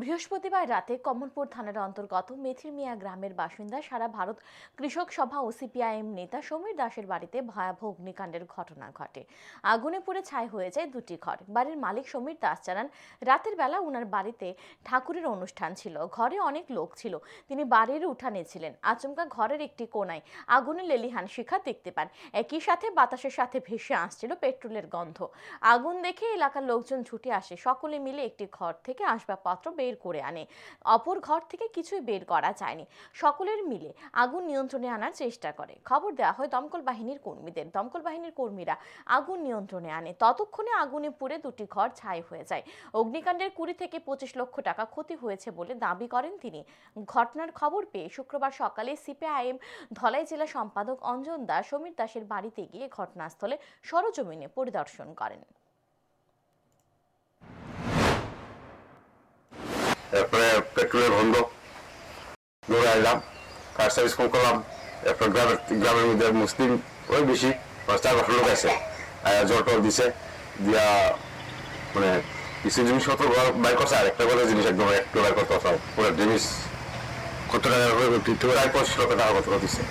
বৃহস্পতিবার রাতে কমলপুর থানার অন্তর্গত মেথির মিয়া গ্রামের বাসিন্দা সারা ভারত কৃষক সভা ও সিপিআইএম নেতা সমীর দাসের বাড়িতে ভয়াবহ অগ্নিকাণ্ডের ঘটনা ঘটে। আগুনে পুড়ে ছাই হয়ে যায় দুটি ঘর। বাড়ির মালিক সমীর দাস জানান, রাতের বেলা ওনার বাড়িতে ঠাকুরের অনুষ্ঠান ছিল। ঘরে অনেক লোক ছিল। তিনি বাড়ির উঠানে ছিলেন। আচমকা ঘরের একটি কোনায় আগুনে লেলিহান শিখা দেখতে পান। একই সাথে বাতাসের সাথে ভেসে আসছিল পেট্রোলের গন্ধ। আগুন দেখে এলাকার লোকজন ছুটে আসে। সকলে মিলে একটি ঘর থেকে আসবাবপত্র বের করে আনে। অপর ঘর থেকে কিছুই বের করা যায়নি সকলের মিলে আগুন নিয়ন্ত্রণে আনার চেষ্টা করে। খবর দেওয়া হয় দমকল বাহিনীর কর্মীদের। দমকল বাহিনীর কর্মীরা আগুন নিয়ন্ত্রণে আনে। ততক্ষণে আগুনে পুড়ে দুটি ঘর ছাই হয়ে যায়। অগ্নিকাণ্ডের কুড়ি থেকে পঁচিশ লক্ষ টাকা ক্ষতি হয়েছে বলে দাবি করেন তিনি। ঘটনার খবর পেয়ে শুক্রবার সকালে সিপিআইএম ধলাই জেলা সম্পাদক অঞ্জন দাস সমীর দাসের বাড়িতে গিয়ে ঘটনাস্থলে সরজমিনে পরিদর্শন করেন। এরপরে পেট্রোলের বন্ধ দৌড়ে আইলাম ফায়ার সার্ভিস ফোন করলাম, এরপর গ্রামের গ্রামের মধ্যে মুসলিম ওই বেশি, পাঁচ চার বছর লোক আছে। জল টল দিছে, দিয়া মানে কিছু জিনিসপত্র ঘর বাইর করছে, আর একটা করে জিনিস একদম একটু বাইর করতে সব পুরো জিনিস। কত টাকা প্রায় টাকা কত দিচ্ছে